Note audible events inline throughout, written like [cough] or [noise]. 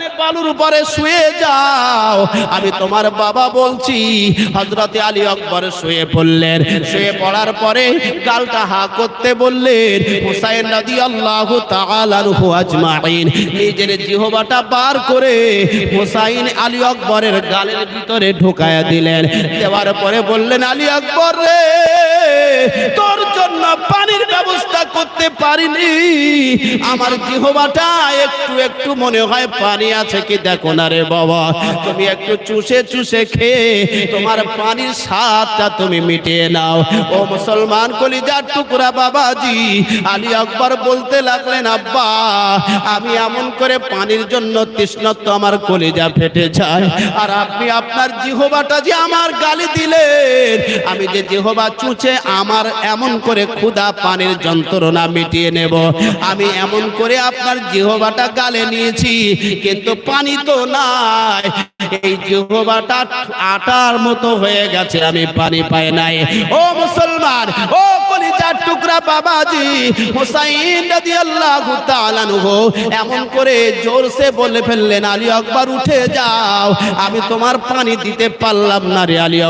এখানে বালুর উপরে শুয়ে যাও। আমি তোমার বাবা বলছি হজরতে আলী আকবর শুয়ে পড়লেন। শুয়ে পড়ার পরে গালটা হা করতে বললেন, হুসাইন রাদি আল্লাহ আজমাইন। নিজের জিহবাটা বার করে হুসাইন আলী আকবরের গালের ভিতরে ঢুকায়া দিলেন। দেওয়ার পরে বললেন, আলী আকবর রে, তোর জন্য পানির ব্যবস্থা করতে পারিনি। আমার জিহবাটা একটু একটু মনে হয় পানি আছে কি দেখো না রে বাবা। তুমি একটু চুষে চুষে খেয়ে তোমার পানির স্বাদটা তুমি মিটিয়ে নাও। ও মুসলমান কলিজার টুকরা বাবাজি, আলী আকবর বলতে লাগলেন, আব্বা, আমি এমন করে পানির জন্য তৃষ্ণত্ব আমার কলিজা ফেটে যায়। আর আপনি আপনার জিহবাটা যে আমার গালি দিলেন, আমি যে জিহবা চুচে আমার এমন করে ক্ষুধা পানির যন্ত্রণা মিটিয়ে নেব। আমি এমন করে আপনার জিহবাটা গালে নিয়েছি, কিন্তু পানি তো নাই। এই জিহবাটা আটার মতো হয়ে গেছে, আমি পানি পাই নাই। ও মুসলমান, ও জোরসে বলে উঠে যাও। আমি তোমার পানি দিতে পারলাম না রে আলী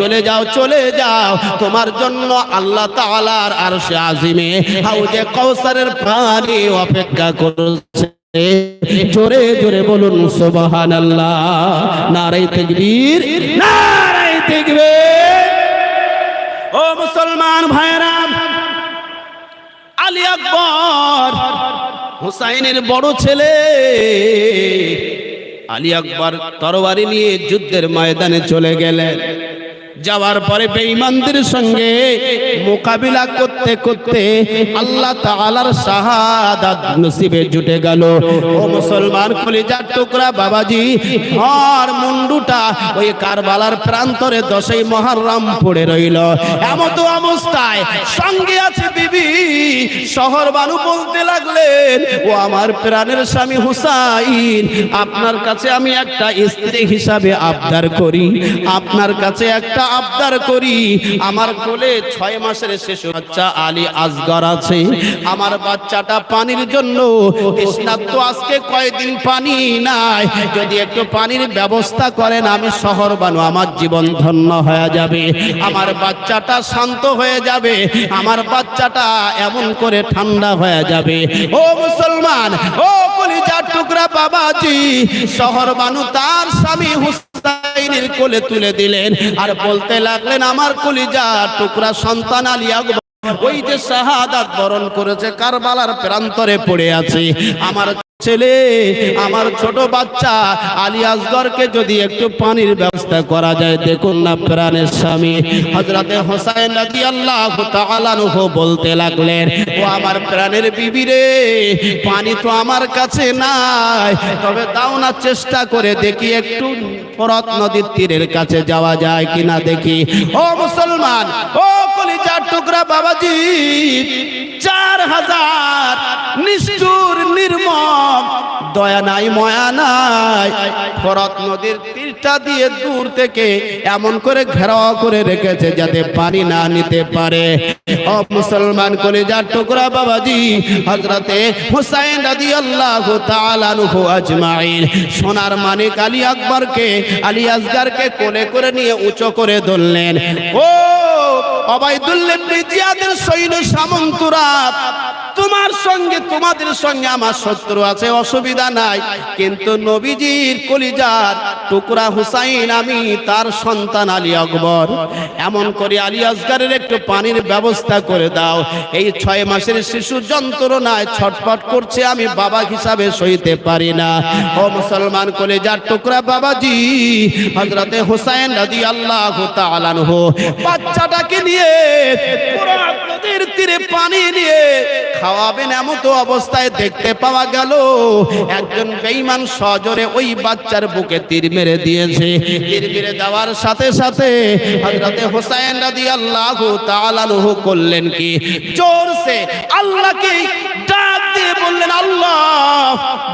চলে যাও চলে যাও। তোমার জন্য আল্লাহ তাআলার আরশে আজিমে হাউজে কাউসারের পানি অপেক্ষা করছে। জোরে জোরে বলুন সুবহান আল্লাহ নারাই তেকবীর নারাই তেকবীর। ও মুসলমান ভাইরা আলী আকবর, হুসাইনের বড় ছেলে, আলী আকবর তরবারি নিয়ে যুদ্ধের ময়দানে চলে গেলেন। যাওয়ার পরে বেঈমানদের সঙ্গে মোকাবিলা করতে করতে আল্লাহ তাআলার শাহাদাত নসিবে জুটে গেল। ও মুসলমান কলিজার টুকরা বাবাজি ধর মুন্ডুটা ওই কারবালার প্রান্তরে দশই মহরম পড়ে রইল। এমত অবস্থায় সঙ্গে আছে বিবি শহর বানু বলতে লাগলেন, ও আমার প্রাণের স্বামী হুসাইন, আপনার কাছে আমি একটা স্ত্রী হিসাবে আবদার করি। আপনার কাছে একটা আবদার করি। আমার কোলে ছয় মাসের শিশু বাচ্চা আলী আসগর আছে। আমার বাচ্চাটা পানির জন্য তৃষ্ণার্ত আজকে কয়দিন পানি নাই। যদি একটু পানির ব্যবস্থা করেন, আমি শহর বানু, আমার জীবন ধন্য হয়ে যাবে। আমার বাচ্চাটা শান্ত হয়ে যাবে। আমার বাচ্চাটা এমন করে ঠান্ডা হয়ে যাবে। ও মুসলমান, ও কলিজার টুকরা বাবাজি, শহর বানু তার স্বামী হুসাইনের কোলে তুলে দিলেন। আর বলতে লাগলেন, আমার কলিজা, টুকরা সন্তান আলী আকবর, ওই যে শাহাদাত বরণ করেছে কারবালার প্রান্তরে পড়ে আছে। আমার ছেলে, আমার ছোট বাচ্চা আলী আসগরকে যদি একটু পানির ব্যবস্থা করা যায়, দেখুন না প্রাণের স্বামী। হজরতে হোসাইন রাজি আল্লাহ বলতে লাগলেন, ও আমার প্রাণের বিবি রে, পানি তো আমার কাছে নাই, তবে দাও না চেষ্টা করে দেখি একটু ফরত নদীর তীরের কাছে যাওয়া যায় কিনা দেখি। ও মুসলমান, ও কলিজার টুকরা বাবাজি, চার হাজার নিষ্ঠুর, নির্মম দয়া নাই, ময়া নাই। ফরত নদীর তীরটা দিয়ে দূর থেকে এমন করে ঘেরাও করে রেখেছে যাতে পানি না নিতে পারে। ও মুসলমান কলিজার টুকরা বাবাজি হজরতে হুসাইন রাদি আল্লাহ তালানহু আজমাইন। সোনার মানিক আলী আকবরকে, আলী আসগারকে কোলে করে নিয়ে উঁচু করে ধরলেন। ও অবাইদুল্লেব জিয়াদের সৈন্য সামন্তরা তোমার সঙ্গে, তোমাদের সঙ্গে আমার শত্রু আছে, অসুবিধা নাই। কিন্তু নবীজির কলিজার টুকরা হুসাইন আমি, তার সন্তান আলী আকবর। এমন করে আলী আসগারের একটু পানির ব্যবস্থা করে দাও। এই ছয় মাসের শিশু যন্ত্রণায় ছটফট করছে, আমি বাবা হিসাবে সইতে পারি না। ও মুসলমান কলিজার টুকরা বাবাজি হজরতে হুসাইন রাজি আল্লাহ তালানহু বাচ্চাটাকে নিয়ে তীরে পানি নিয়ে খাওয়াবেন এমন তো অবস্থায় দেখতে পাওয়া গেল। একজন বেঈমান সজরে ওই বাচ্চার বুকে তীর মেরে দিয়েছে। তীর মেরে দেওয়ার সাথে সাথে হযরতে হুসাইন রাদিয়াল্লাহু তাআলা করলেন কি? জোরসে আল্লাহকে বললেন, আল্লাহ,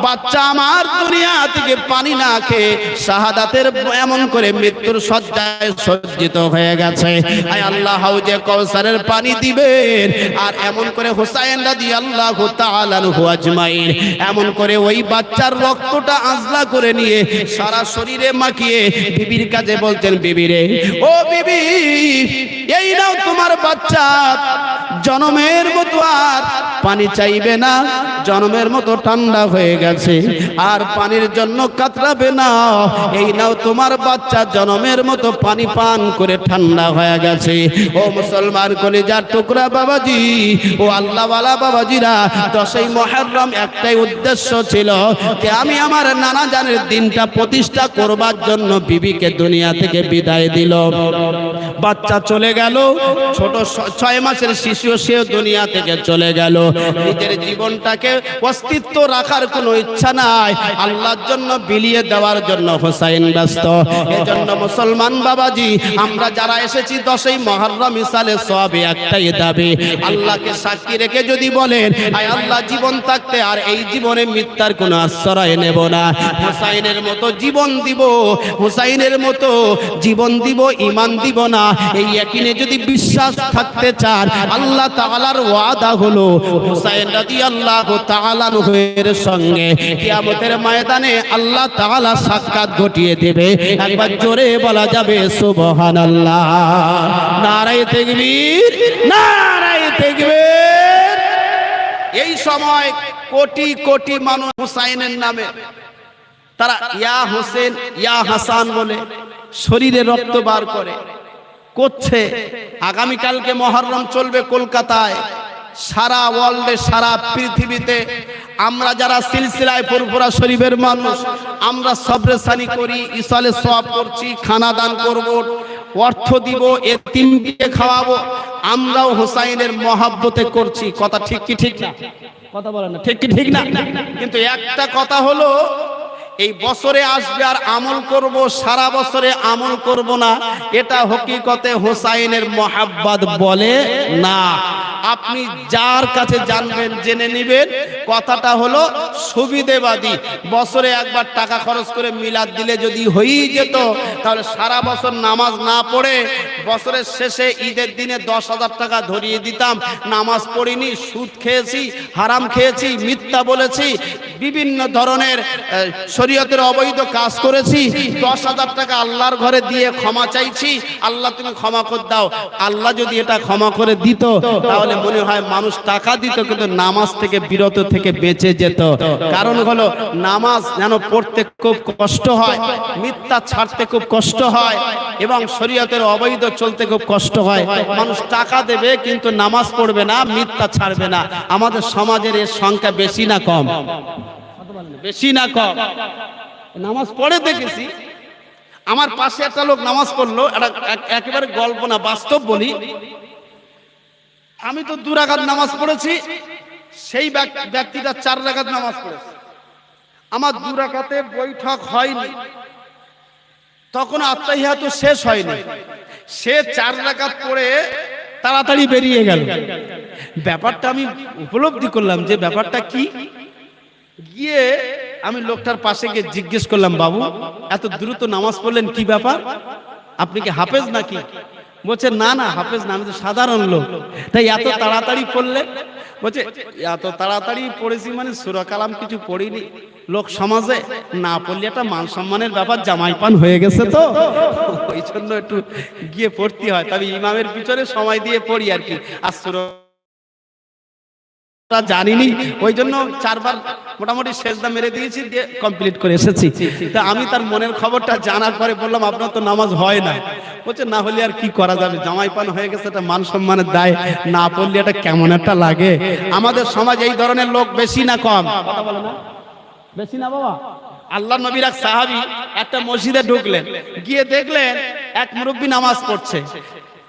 বাচ্চা আমার দুনিয়া থেকে পানি না খেয়ে শাহাদাতের এমন করে মৃত্যুর সজ্জায় সজ্জিত হয়ে গেছে। আয় আল্লাহ, হাউজে কৌসারের পানি দিবেন। আর এমন করে হুসাইন রাদি আল্লাহ আজমাইন, এমন করে ওই বাচ্চার রক্তটা আজলা করে নিয়ে সারা শরীরে মাখিয়ে বিবির কাছে বলছেন বিবি রে, ও বিবি, এই নাও তোমার বাচ্চা। জনমের মতো আর পানি চাইবে না। জনমের মতো ঠান্ডা হয়ে গেছে। আর পানির জন্য কাতরাবে না। এই নাও তোমার বাচ্চা জনমের মতো পানি পান করে ঠান্ডা হয়ে গেছে। ও মুসলমান কলিজার টুকরা বাবাজি, ও আল্লাহওয়ালা বাবাজিরা, দশই মহরম একটাই উদ্দেশ্য ছিল যে আমি আমার নানা জানের দিনটা প্রতিষ্ঠা করবার জন্য বিবিকে দুনিয়া থেকে বিদায় দিল। বাচ্চা চলে গেল, ছোট ছয় মাসের শিশু সেও দুনিয়া থেকে চলে গেল। নিজের জীবনটাকে অস্তিত্ব রাখার কোনো ইচ্ছা নাই। আল্লাহর জন্য বিলিয়ে দেওয়ার জন্য হোসাইন ব্যস্ত। এজন্য মুসলমান বাবাজি, আমরা যারা এসেছি দশই মহরম ইসালে সবে একটাই দাবি, আল্লাহকে সাক্ষী রেখে যদি বলেন, আয় আল্লাহ, জীবন থাকতে আর এই জীবনে মিথ্যার কোনো আশ্রয় নেব না। হুসাইনের মতো জীবন দিব, হুসাইনের মতো জীবন দিব ইমান দিব না। এই একিনে যদি বিশ্বাস থাকতে চান, আল্লাহ তাআলার ওয়াদা হলো, হুসাইন রাদিয়াল্লাহু সঙ্গে কিয়ামতের ময়দানে আল্লাহ সাক্ষাৎ ঘটিয়ে দেবে। একবার জোরে বলা যাবে এই সময় কোটি কোটি মানুষ হুসাইনের নামে, তারা ইয়া হোসেন, ইয়া হাসান বলে শরীরে রক্ত বার করে। করছে। আগামীকালকে মহরম চলবে কলকাতায়। সারা ওয়ার্ল্ডে, সারা পৃথিবীতে আমরা যারা সিলসিলায় ফুরফুরা শরীফের মানুষ, আমরা সবরেসানি করি ইসালে সব করছি খানা দান করব, অর্থ দিব এতিমকে খাওয়াবো, আমরাও হোসাইনের মহাব্বতে করছি। কথা ঠিক কি ঠিক না? কথা বলেন না। ঠিক কি ঠিক না? কিন্তু একটা কথা হলো এই বছরে আসবে আর আমল করব সারা বছরে আমল করব না। এটা হকিকতে হোসাইনের মহাব্বাত বলে না। আপনি যার কাছে জানবেন জেনে নেবেন। কথাটা হলো সুবিধেবাদী। বছরে একবার টাকা খরচ করে মিলাদ দিলে যদি হয়েই যেত তাহলে সারা বছর নামাজ না পড়ে বছরের শেষে ঈদের দিনে দশ হাজার টাকা ধরিয়ে দিতাম। নামাজ পড়িনি সুদ খেয়েছি হারাম খেয়েছি মিথ্যা বলেছি। বিভিন্ন ধরনের আহ, শরীয়তের অবৈধ কাজ করেছি, দশ হাজার টাকা আল্লাহর ঘরে দিয়ে ক্ষমা চাইছি। আল্লাহ, তুমি ক্ষমা করে দাও। আল্লাহ যদি এটা ক্ষমা করে দিত, তাহলে মনে হয় মানুষ টাকা দিত, কিন্তু নামাজ থেকে বিরত থেকে বেঁচে যেত। কারণ হলো, নামাজ যেন পড়তে খুব কষ্ট হয়, মিথ্যা ছাড়তে খুব কষ্ট হয়, এবং শরীয়তের অবৈধ চলতে খুব কষ্ট হয়। মানুষ টাকা দেবে, কিন্তু নামাজ পড়বে না, মিথ্যা ছাড়বে না। আমাদের সমাজের এর সংখ্যা বেশি না কম? বেশি না কম। নামাজ পড়ে দেখেছি। আমার পাশে একটা লোক নামাজ পড়ল একেবারে গল্প না, বাস্তব বলি। আমি তো দু রাকাত নামাজ পড়েছি, সেই ব্যক- ব্যক্তিটা চার রাকাত নামাজ পড়েছে। আমার দু রাকাতে বৈঠক হয়নি। তখন আত্মাহিয়াত শেষ হয়নি। সে চার রাকাত পড়ে তাড়াতাড়ি বেরিয়ে গেল। ব্যাপারটা আমি উপলব্ধি করলাম যে ব্যাপারটা কি? গিয়ে আমি লোকটার পাশে গিয়ে জিজ্ঞেস করলাম, বাবু, এত দ্রুত নামাজ পড়লেন কি ব্যাপার? আপনি কি হাফেজ নাকি? বলছে, না না, হাফেজ না, আমি তো সাধারণ লোক। তাই এত তাড়াতাড়ি পড়লেন বলছে, এত তাড়াতাড়ি পড়েছি মানে সুরা কালাম কিছু পড়িনি। লোক সমাজে না পড়লে একটা মান সম্মানের ব্যাপার, জামাই পান হয়ে গেছে তো। ওই জন্য একটু গিয়ে পড়তে হয়। তবে ইমামের পিছনে সময় দিয়ে পড়ি আর কি। আর সুরা জানিনি ওই জন্য চারবার মোটামুটি শেষদা মেরে দিয়েছি দিয়ে কমপ্লিট করে এসেছি। তা আমি তার মনের খবরটা জানার পরে বললাম আপনার তো নামাজ হয় না। বলছে না হলে আর কি করা যাবে? জামাই পান হয়ে গেছে এটা মান সম্মানের দায়। না পড়লে এটা কেমন একটা লাগে? আমাদের সমাজ এই ধরনের লোক বেশি না কম? কথা বলে না? বেশি না বাবা? আল্লাহ নবীর এক সাহাবি একটা মসজিদে ঢুকলেন। গিয়ে দেখলেন এক মুরব্বী নামাজ পড়ছে।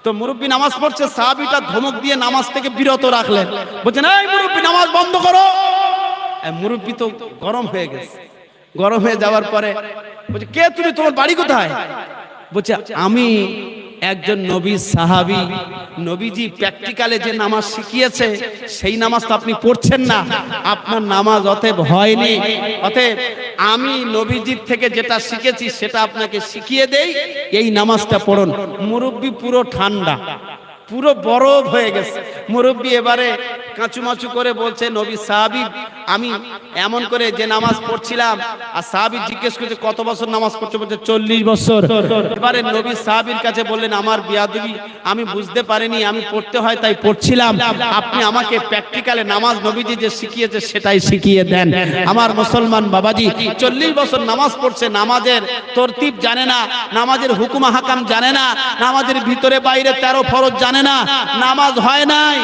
তো মুরব্বী নামাজ পড়ছে, সাহাবিটা ধমক দিয়ে নামাজ থেকে বিরত রাখলেন। বলছেন, এই মুরব্বী, নামাজ বন্ধ করো। মুরব্বী তো গরম হয়ে গেছে। গরম হয়ে যাওয়ার পরে বলছে, কে তুমি? তোমার বাড়ি কোথায়? বলছে, আমি একজন নবী সাহাবি, নবীজি প্র্যাকটিক্যালে যে নামাজ শিখিয়েছে, সেই নামাজ তো আপনি পড়ছেন না। আপনার নামাজ অতএব হয়নি। অতএব আমি নবীজির থেকে যেটা শিখেছি, সেটা আপনাকে শিখিয়ে দেই। এই নামাজটা পড়ুন। মুরব্বী পুরো ঠান্ডা। পুরো বরফ হয়ে গেছে। মুরব্বী এবারে কাঁচুমাচু করে বলছে, নবী সাহাবি আমি এমন করে যে নামাজ পড়ছিলাম, আর সাহাবি জিজ্ঞেস করছে, কত বছর নামাজ পড়ছে বলছে চল্লিশ বছর। এবারে নবী সাহাবির কাছে বললেন, আমার বিয়াদবি, আমি বুঝতে পারিনি, আমি পড়তে হয় তাই পড়ছিলাম। আপনি আমাকে প্র্যাকটিক্যালে নামাজ নবীজি যে শিখিয়েছে, সেটাই শিখিয়ে দেন। আমার মুসলমান বাবাজি, চল্লিশ বছর নামাজ পড়ছে, নামাজের তরতিব জানে না, নামাজের হুকুম হাকাম জানে না, নামাজের ভিতরে বাইরে তেরো ফরজ জানে না, নামাজ হয় নাই।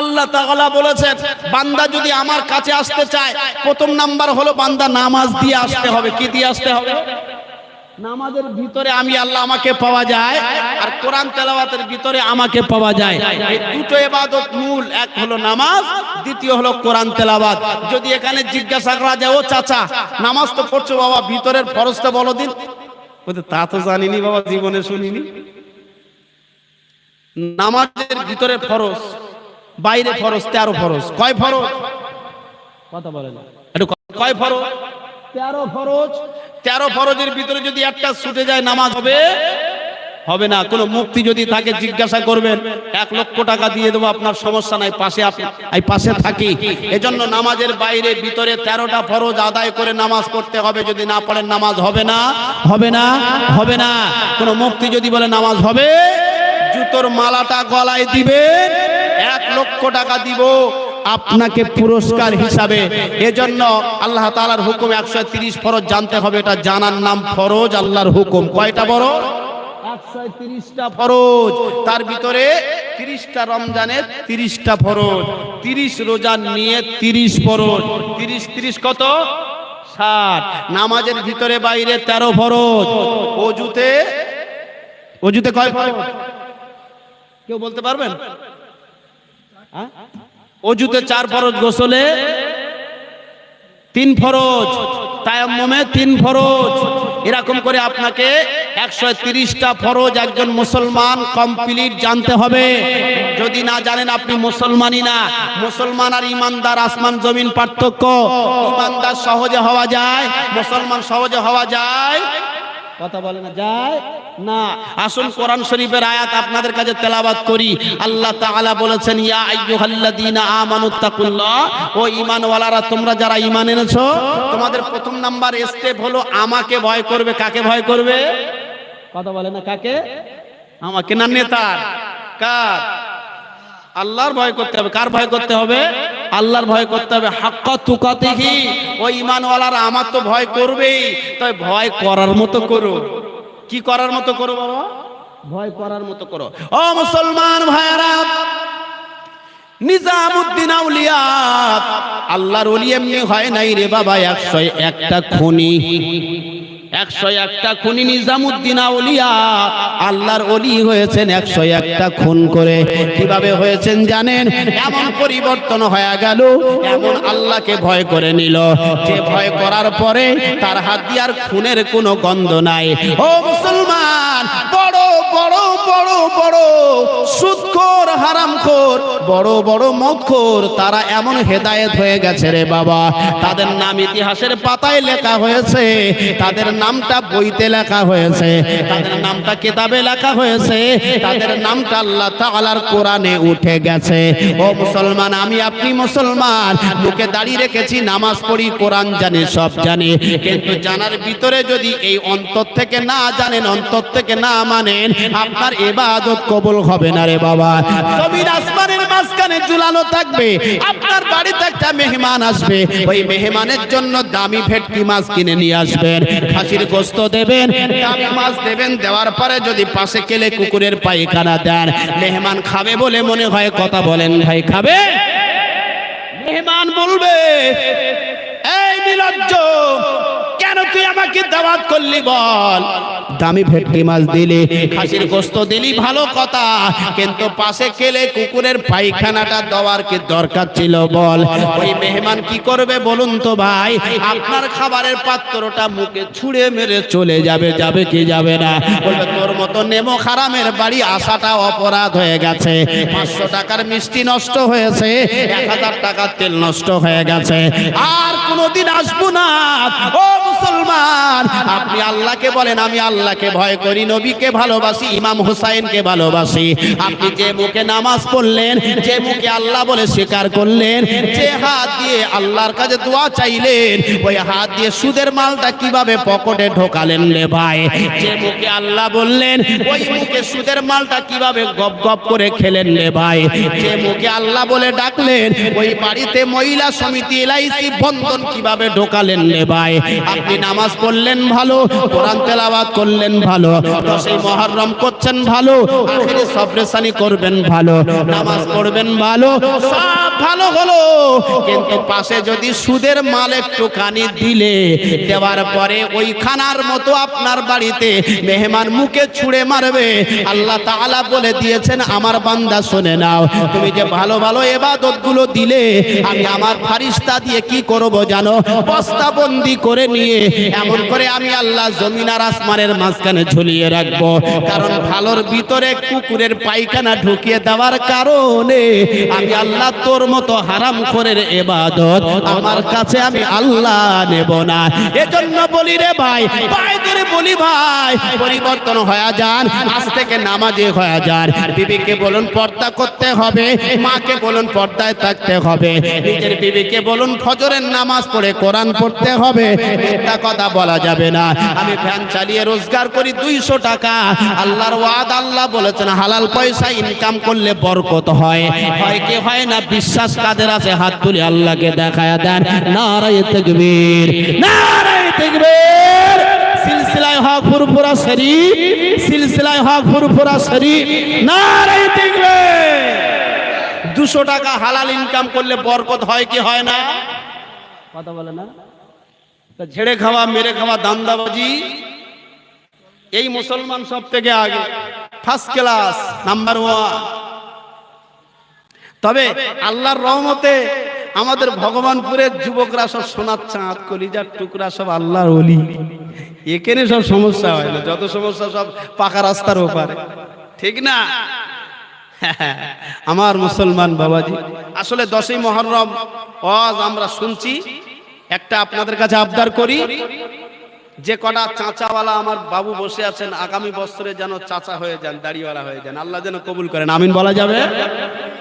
আল্লাহ তাআলা বলেছেন, বান্দা যদি আমার কাছে আসতে চায়, প্রথম নাম্বার হলো বান্দা নামাজ দিয়ে আসতে হবে। কি দিয়ে আসতে হবে? নামাজের ভিতরে আমি আল্লাহ আমাকে পাওয়া যায়, আর কোরআন তেলাওয়াতের ভিতরে আমাকে পাওয়া যায়। এই দুটো ইবাদত মূল, এক হলো নামাজ, দ্বিতীয় হলো কোরআন তেলাওয়াত। যদি এখানে জিজ্ঞাসা করা যায়, ও চাচা, নামাজ তো পড়ছো বাবা, ভিতরের ফরজটা বলো দিন। তা তো জানিনি বাবা, জীবনে শুনিনি। নামাজের ভিতরে ফরজ বাইরে ফরজ তেরো ফরজ। কয় ফরজ? কথা বলে একটু কয়। ফরজ? তেরো ফরজ। তেরো ফরজের ভিতরে যদি একটা ছুটে যায় নামাজ হবে? হবে না। কোনো মুক্তি যদি থাকে জিজ্ঞাসা করবেন এক লক্ষ টাকা দিয়ে দেবো আপনার সমস্যা নাই পাশে এই পাশে থাকি। এজন্য নামাজের বাইরে ভিতরে তেরোটা ফরজ আদায় করে নামাজ পড়তে হবে। যদি না পড়েন নামাজ হবে না? হবে না? হবে না। কোনো মুক্তি যদি বলে নামাজ হবে? জুতোর মালাটা গলায় দিবেন এক লক্ষ টাকা দিব আপনাকে পুরস্কার হিসাবে। এজন্য আল্লাহ তালার হুকুম একশো তিরিশ ফরজ জানতে হবে, এটা জানার নাম ফরজ, আল্লাহর হুকুম। কয়টা বড়? একশো তিরিশটা ফরজ। তার ভিতরে তিরিশটা রমজানের তিরিশটা ফরজ, তিরিশ রোজা নিয়ে তিরিশ ফরজ, তিরিশ তিরিশ কত? ষাট। নামাজের ভিতরে বাইরে তেরো ফরজ। অজুতে অজুতে কয় ফরজ? কেউ বলতে পারবেন? হ্যাঁ? অজুতে চার ফরজ গোসলে, তিন ফরজ, তায়াম্মমে তিন ফরজ। এরকম করে আপনাকে একশো তিরিশটা ফরজ একজন মুসলমান কমপ্লিট জানতে হবে। যদি না জানেন, আপনি মুসলমানই না। মুসলমান আর ইমানদার, আসমান জমিন পার্থক্য। ইমানদার সহজে হওয়া যায়, মুসলমান সহজে হওয়া যায় কথা বলে না যায় না। আসুন কোরআন শরীফের আয়াত আপনাদের কাছে তেলাবাত করি। আল্লাহ তাআলা বলেছেন ইয়া আইয়ুহাল্লাযীনা আমানুত্তাকুল্লাহ ও ঈমানওয়ালারা তোমরা যারা ঈমান এনেছো তোমাদের প্রথম নাম্বার স্টেপ হলো আমাকে ভয় করবে। কাকে ভয় করবে? কথা বলে না কাকে? আমাকে না নেতার? কার? আল্লাহর ভয় করতে হবে। কার ভয় করতে হবে? আল্লাহর ভয় করতে হবে। হাক্কা তুকাতিহি। ওই ইমানওয়ালারা আমার তো ভয় করবেই। তাই ভয় করার মতো করো। কি করার মতো করো বাবা? ভয় করার মতো করো। ও মুসলমান ভাইয়ারা, নিজামুদ্দিন আউলিয়া, আল্লাহর ওলি এমনি হয় নাই রে বাবা, একশো একটা খনি। একশো একটা খুনি নিজামুদ্দিন আউলিয়া। আল্লাহর অলি হয়েছেন একশো একটা খুন করে। কীভাবে হয়েছেন জানেন? এমন পরিবর্তন হয়ে গেল, এমন আল্লাহকে ভয় করে নিল। যে ভয় করার পরে তার হাত দিয়ে আর খুনের কোনো গন্ধ নাই। ও মুসলমান, বড় বড় বড় বড় সুদখোর হারামখোর, বড় বড় মদখোর, তারা এমন হেদায়েত হয়ে গেছে রে বাবা। তাদের নাম ইতিহাসের পাতায় লেখা হয়েছে, তাদের নামটা বইতে লেখা হয়েছে। তাদের নামটা কিতাবে লেখা হয়েছে। তাদের নামটা আল্লাহ তাআলার কোরআনে উঠে গেছে। ও মুসলমান, আমি আপনি মুসলমান। মুখে দাঁড়িয়ে রেখেছি, নামাজ পড়ি, কোরআন জানি, সব জানি। কিন্তু জানার ভিতরে যদি এই অন্তর থেকে না জানেন, অন্তর থেকে না মানেন, আপনার ইবাদত কবুল হবে না রে বাবা। জমিন আসমানের মাঝখানে ঝুলানো থাকবে। আপনার বাড়িতে একটা মেহমান আসবে। ওই মেহমানের জন্য দামি ভেটকি মাছ কিনে নিয়ে আসবেন। খাসির গোস্ত দেবেন, দামি মাছ দেবেন, দেওয়ার পরে যদি পাশে কেলে কুকুরের পায়খানা দেন, মেহমান খাবে বলে মনে হয় কথা বলেন ভাই, খাবে? মেহমান বলবে, এই নিলজ্জ কেন তুই আমাকে দাওয়াত করলি বল। দামি ভেটকি মাছ দিলি, খাসির গোস্ত দিলি, ভালো কথা। কিন্তু পাশে কেলে কুকুরের পায়খানাটা দেওয়ার কি দরকার ছিল বল? ওই মেহমান কি করবে বলুন তো ভাই? আপনার খাবারের পাত্রটা মুখে ছুঁড়ে মেরে চলে যাবে যাবে কি যাবে না? বলবে, তোর মতো নেমো খারামের বাড়ি আসাটা অপরাধ হয়ে গেছে। পাঁচশো টাকার মিষ্টি নষ্ট হয়েছে, এক হাজার টাকার তেল নষ্ট হয়ে গেছে। আর কোনোদিন আসব না। ও মুসলমান আপনি আল্লাহকে বলেন, আমি আল্লাহকে ভয় করি, নবীকে ভালোবাসি, ইমাম হুসাইনকে ভালোবাসি। আপনি যে মুখে নামাজ পড়লেন, যে মুখে আল্লাহ বলে স্বীকার করলেন, যে হাত দিয়ে আল্লাহর কাছে দোয়া চাইলেন, ওই হাত দিয়ে সুদের মালটা কীভাবে পকেটে ঢোকালেন রে ভাই? যে মুখে আল্লাহ বললেন, ওই মুখে সুদের মালটা কীভাবে গপ গপ করে খেলেন রে ভাই? যে মুখে আল্লাহ বলে ডাকলেন, ওই বাড়িতে মহিলা সমিতি এলআইসি বন্ধন কীভাবে ঢোকালেন রে ভাই? আপনি নামাজ পড়লেন ভালো, কোরআন তেলাওয়াত করলেন ভালো, দশই মহররম করছেন ভালো, আখিরে সবরেসানি করবেন ভালো, নামাজ পড়বেন ভালো, সব ভালো হলো। কিন্তু পাশে যদি সুদের মাল একটু কানি দিলে, দেওয়ার পরে ওই খানার মতো আপনার বাড়িতে মেহমান মুখে ছুঁড়ে মারবে। আল্লাহ তাআলা বলে দিয়েছেন, আমার বান্দা শুনে নাও, তুমি যে ভালো ভালো এবাদতগুলো দিলে, আমি আমার ফারিস্তা দিয়ে কি করব জানো? বস্তাবন্দি করে নিয়ে এমন করে আমি আল্লাহ জমিন আর আসমানের মাঝখানে ঝুলিয়ে রাখব। কারণ ভালোর ভিতরে কুকুরের পায়খানা ঢুকিয়ে দেওয়ার কারণে আমি আল্লাহ তোর মতো হারাম করে এবাদত আমার কাছে আমি আল্লাহ নেব না। এজন্য বলি রে ভাই পায়দের বলি ভাই, পরিবর্তন হয়ে যান, আজ থেকে নামাজে হয়ে যান। বিবিকে বলুন, পর্দা করতে হবে, মাকে বলুন, পর্দায় থাকতে হবে। নিজের বিবিকে বলুন, ফজরের নামাজ পড়ে কোরআন পড়তে হবে মিথ্যা কথা বলা যাবে না। আমি ফ্যান চালিয়ে রোজগার করি দুইশো টাকা। আল্লাহর ওয়াদ আল্লাহ বলেছেন, হালাল পয়সা ইনকাম করলে বরকত হয়। হয় কি হয় না? বিশ্বাস কাদের আছে? হাত তুলে আল্লাহকে দেখায় দেন। নারায় তকবীর। নারায় তকবীর। সিলসিলায় হক ফুরফুরা শরীফ। সিলসিলায় হক ফুরফুরা শরীফ। নারায় তকবীর। দুশো টাকা হালাল ইনকাম করলে বরকত হয় কি হয় না? কথা বলে না? ঝেড়ে খাওয়া, মেরে খাওয়া, দান্দাবাজি, এই মুসলমান সব থেকে আগে ফার্স্ট ক্লাস নাম্বার ওয়ান তবে আল্লাহর রহমতে আমাদের ভগবানপুরের যুবকরা সব সোনার চাঁদ, কলিজার টুকরা সব আল্লাহর অলি এখানে সব সমস্যা হয় না, যত সমস্যা সব পাকা রাস্তার ওপারে। ঠিক না? [laughs] আমার মুসলমান বাবাজি, আসলে দশই মহরম ওয়াজ আমরা শুনছি। একটা আপনাদের কাছে আবদার করি, যে কটা চাচাওয়ালা আমার বাবু বসে আছেন, আগামী বছরে যেন চাচা হয়ে যান, দাড়িওয়ালা হয়ে যান, আল্লাহ যেন কবুল করেন। আমিন বলা যাবে?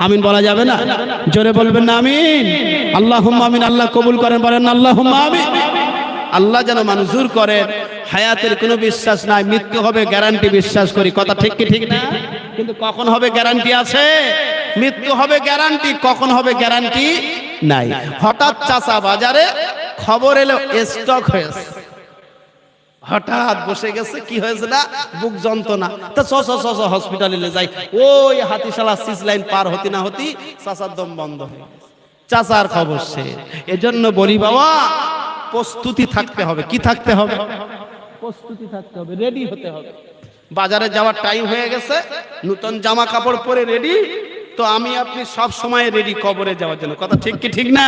আমিন বলা যাবে না? জোরে বলবেন না, আমিন। আল্লাহ আমিন, আল্লাহ কবুল করেন, বলেন আল্লাহ আমিন। আল্লাহ যেন মঞ্জুর করেন হায়াতের কোনো বিশ্বাস নাই, মৃত্যু হবে গ্যারান্টি বিশ্বাস করি। কথা ঠিক কি ঠিক না? কিন্তু কখন হবে গ্যারান্টি আছে? মৃত্যু হবে গ্যারান্টি, কখন হবে গ্যারান্টি নাই। হঠাৎ চাচা বাজারে খবর এলো স্টক হয়েছে। হঠাৎ বসে গেছে কি হয়েছে না? বুক যন্ত্রণা। তা চ চ চ চ হসপিটালে যাই। ওই হাতিশালা সিস লাইন পার হতি না হতি চাচার দম বন্ধ হয়ে চাচার খবর সে। এজন্য বলি বাবা প্রস্তুতি থাকতে হবে। কি থাকতে হবে? প্রস্তুতি থাকতে হবে রেডি হতে হবে। বাজারে যাওয়ার টাইম হয়ে গেছে নতুন জামা কাপড় পরে রেডি তো আমি আপনি সব সময় রেডি কবরে যাওয়ার জন্য। কথা ঠিক কি ঠিক না?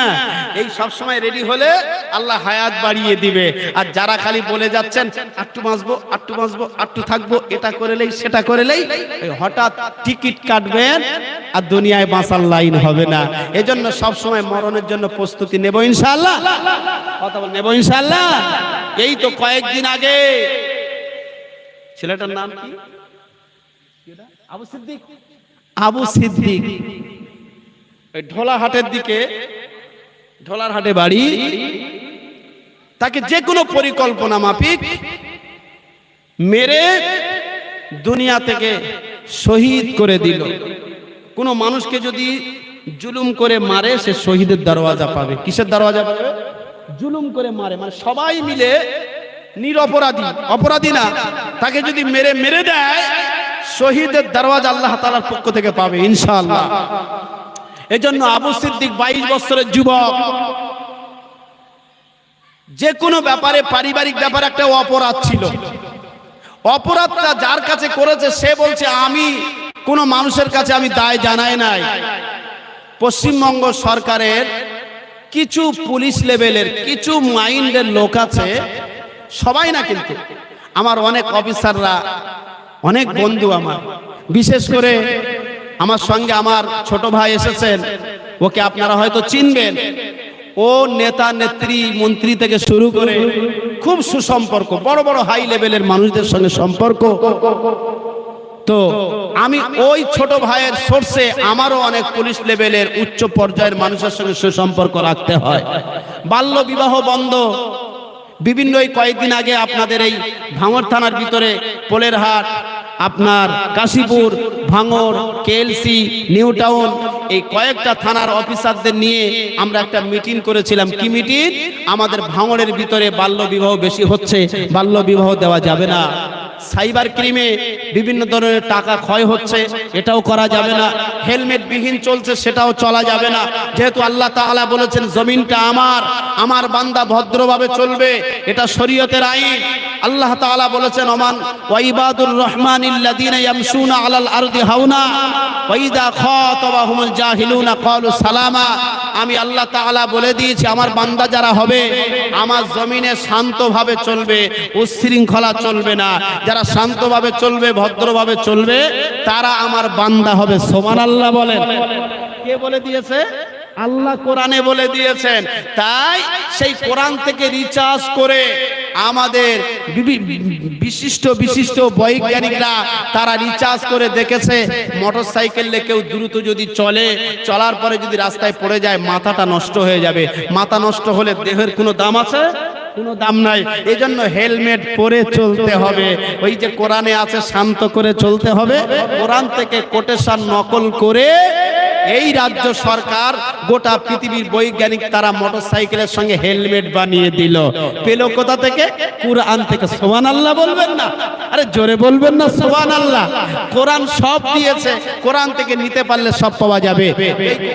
এই সব সময় রেডি হলে আল্লাহ হায়াত বাড়িয়ে দিবে। আর যারা খালি বলে যাচ্ছেন, আটটু বাঁচবো আটটু বাঁচবো, আটটু থাকব, এটা করেলেই সেটা করেলেই হঠাৎ টিকিট কাটবেন আর দুনিয়ায় বাঁচার লাইন হবে না। এজন্য সব সময় মরণের জন্য প্রস্তুতি নেব ইনশাআল্লাহ। কথা বল, নেব ইনশাআল্লাহ? এই তো কয়েকদিন আগে ছেলেটার নাম কি? আবু সিদ্দিক। আবু সিদ্দিক। ঢোলাহাটের দিকে ঢোলার হাটে বাড়ি। তাকে যে কোনো পরিকল্পনা মাফিক মেরে দুনিয়া থেকে শহীদ করে দিল। কোনো মানুষকে যদি জুলুম করে মারে সে শহীদের দরওয়াজা পাবে। কিসের দরওয়াজা পাবে? জুলুম করে মারে। মানে সবাই মিলে নিরপরাধী। অপরাধী না। তাকে যদি মেরে মেরে দেয় শহীদের দরওয়াজা আল্লাহ তালার পক্ষ থেকে পাবে, ইনশাআল্লাহ। এজন্য আবু সিদ্দিক বাইশ বছরের যুবক যে কোনো ব্যাপারে, পারিবারিক ব্যাপারে একটা অপরাধ ছিল। অপরাধটা যার কাছে করেছে, সে বলছে, আমি কোনো মানুষের কাছে আমি দায় জানাই নাই। পশ্চিমবঙ্গ সরকারের কিছু পুলিশ লেভেলের, কিছু মাইন্ডের লোক আছে, সবাই না কিন্তু। আমার অনেক অফিসাররা অনেক বন্ধু আমার। বিশেষ করে আমার সঙ্গে আমার ছোট ভাই এসেছেন। ওকে আপনারা হয়তো চিনবেন। ও নেতা নেত্রী মন্ত্রী থেকে শুরু করে খুব সুসম্পর্ক বড় বড় হাই লেভেলের মানুষদের সঙ্গে সম্পর্ক। তো আমি ওই ছোট ভাইয়ের সোর্সে আমারও অনেক পুলিশ লেভেলের উচ্চ পর্যায়ের মানুষের সঙ্গে সুসম্পর্ক রাখতে হয়। বাল্য বিবাহ বন্ধ। বিভিন্ন এই কয়েকদিন আগে আপনাদের এই ভাঙর থানার ভিতরে পোলের হাট আপনার Kashipur Bhangar KLC, new town, এই কয়েকটা থানার অফিসারদের নিয়ে আমরা একটা মিটিং করেছিলাম। কি মিটিং? আমাদের ভাঙড়ের ভিতরে বাল্য বিবাহ বেশি হচ্ছে বাল্য বিবাহ দেওয়া যাবে না। সাইবার ক্রিমে বিভিন্ন ধরনের টাকা ক্ষয় হচ্ছে, এটাও করা যাবে না। হেলমেট বিহীন চলছে, সেটাও চলা যাবে না। যেহেতু আল্লাহ তাআলা বলেছেন, জমিনটা আমার আমার বান্দা ভদ্রভাবে চলবে, এটা শরীয়তের আইন। আল্লাহ তাআলা বলেছেন, ওমান ওয়াইবাদুর রহমান আমি আল্লাহ তাআলা বলে দিয়েছি, আমার বান্দা যারা হবে, আমার জমিনে শান্তভাবে চলবে উচ্ছৃঙ্খলা চলবে না। যারা শান্তভাবে চলবে, ভদ্রভাবে চলবে, তারা আমার বান্দা হবে। সোমান আল্লাহ বলেন। কে বলে দিয়েছে? আল্লাহ কোরআনে বলে দিয়েছেন। তাই সেই কোরআন থেকে রিচার্জ করে আমাদের বিশিষ্ট বিশিষ্ট বৈজ্ঞানিকরা তারা রিচার্জ করে দেখেছে মোটর সাইকেলে কেউ দ্রুত যদি চলে, চলার পরে যদি রাস্তায় পড়ে যায়, মাথাটা নষ্ট হয়ে যাবে। মাথা নষ্ট হলে দেহের কোনো দাম আছে? কোনো দাম নাই। এই জন্য হেলমেট পরে চলতে হবে। ওই যে কোরআনে আছে, শান্ত করে চলতে হবে। কোরআন থেকে কোটেশন নকল করে এই রাজ্য সরকার গোটা পৃথিবীর বৈজ্ঞানিক তারা মোটরসাইকেলের সঙ্গে হেলমেট বানিয়ে দিল। পেল কোথা থেকে? কোরআন থেকে। সোহান আল্লাহ বলবেন না? আরে জোরে বলবেন না সোহান আল্লাহ কোরআন সব দিয়েছে। কোরআন থেকে নিতে পারলে সব পাওয়া যাবে।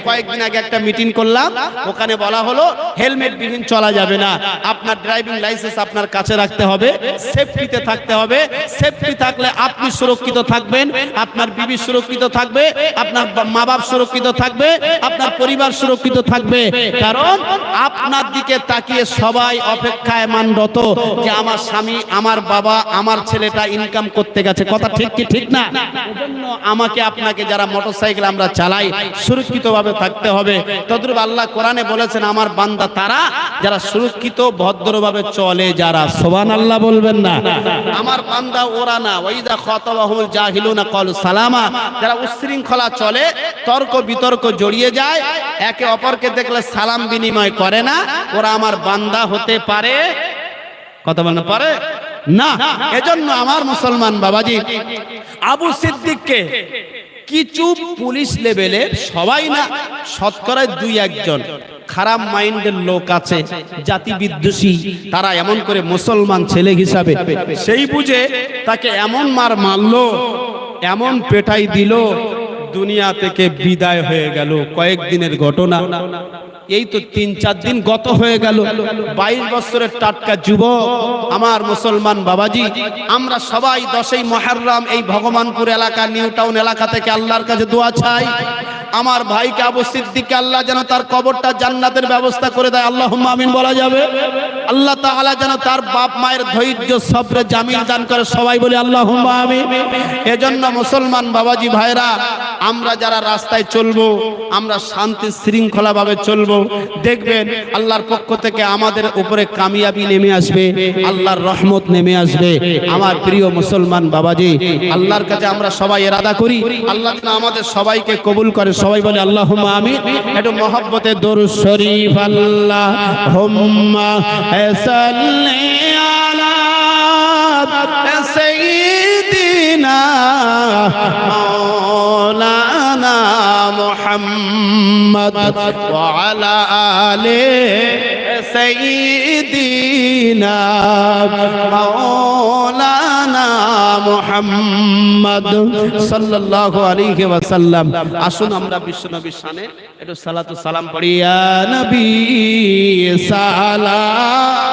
কয়েকদিন আগে একটা মিটিং করলাম। ওখানে বলা হলো, হেলমেট বিহীন চলা যাবে না। আপনার ড্রাইভিং লাইসেন্স আপনার কাছে রাখতে হবে, সেফটিতে থাকতে হবে। সেফটি থাকলে আপনি সুরক্ষিত থাকবেন, আপনার বিবি সুরক্ষিত থাকবে, আপনার মা বাপ সুরক্ষিত থাকবে, আপনার পরিবার সুরক্ষিত থাকবে। কারণ আপনার দিকে তাকিয়ে সবাই অপেক্ষায় মানরত যে আমার স্বামী, আমার বাবা, আমার ছেলেটা ইনকাম করতে গেছে। কথা ঠিক কি ঠিক না? আমাকে আপনাকে যারা মোটরসাইকেল আমরা চালাই, সুরক্ষিতভাবে থাকতে হবে। তদ্রুপ আল্লাহ কোরআনে বলেছেন, আমার বান্দা তারা, যারা সুরক্ষিত, ভদ্রভাবে চলে যারা। সোবান আল্লাহ বলবেন না। আমার বান্দা ওরা না। ওইদা খতবাহুল জাহিলুনা কল সালামা। যারা উচ্ছৃঙ্খলা চলে, তর্ক বিতর্ক জড়িয়ে যায়, একে অপরকে দেখলে সালাম বিনিময় করে না। ওরা আমার বান্দা হতে পারে। কথা বলতে পারে? না। এজন্য আমার মুসলমান বাবাজি, আবু সিদ্দিককে কিছু পুলিশ লেভেলে সবাই না, শতকরায় দুই একজন খারাপ মাইন্ডের লোক আছে জাতি বিদ্বেষী তারা এমন করে মুসলমান ছেলে হিসাবে। সেই বুঝে তাকে এমন মার মারলো, এমন পেটাই দিল দুনিয়া থেকে বিদায় হয়ে গেল কয়েকদিনের ঘটনা। এই তো তিন চার দিন গত হয়ে গেল, বাইশ বছরের টাটকা যুবক, আমার মুসলমান বাবাজি, আমরা সবাই দশই মহারাম এই ভগবানপুর এলাকা, নিউ টাউন এলাকা থেকে আল্লাহর কাছে দোয়া চাই। আমার ভাইকে আবু সিদ্দিককে আল্লাহ যেন তার কবরটা জান্নাতের ব্যবস্থা করে দেয়। আল্লাহ আমিন বলা যাবে। আল্লাহ তাআলা যেন তার বাপ মায়ের ধৈর্য, সবরে জামিন দান করে সবাই বলি আল্লাহ আমিন। এজন্য মুসলমান বাবাজি ভাইরা, আমরা যারা রাস্তায় চলবো, আমরা শান্তি শৃঙ্খলা ভাবে চলবো, দেখবেন আল্লাহর পক্ষ থেকে আমাদের উপরে কামিয়াবি নেমে আসবে, আল্লাহর রহমত নেমে আসবে। আমার প্রিয় মুসলমান বাবাজি, আল্লাহর কাছে আমরা সবাই এরাদা করি। আল্লাহ আমাদের সবাইকে কবুল করে সবাই বলে আল্লাহ আমি একটু মহব্বতে দরু শরীফ আল্লাহ হোম্মা সৈদিনা মৌলানা মোহাম্মদ ওয়ালা মৌলা মুহাম্মদ সাল্লাল্লাহু আলাইহি ওয়াসাল্লাম। আসুন আমরা বিশ্বনবীর শানে একটু সালাতু সালাম পড়ি। ইয়া নবী, সালাম।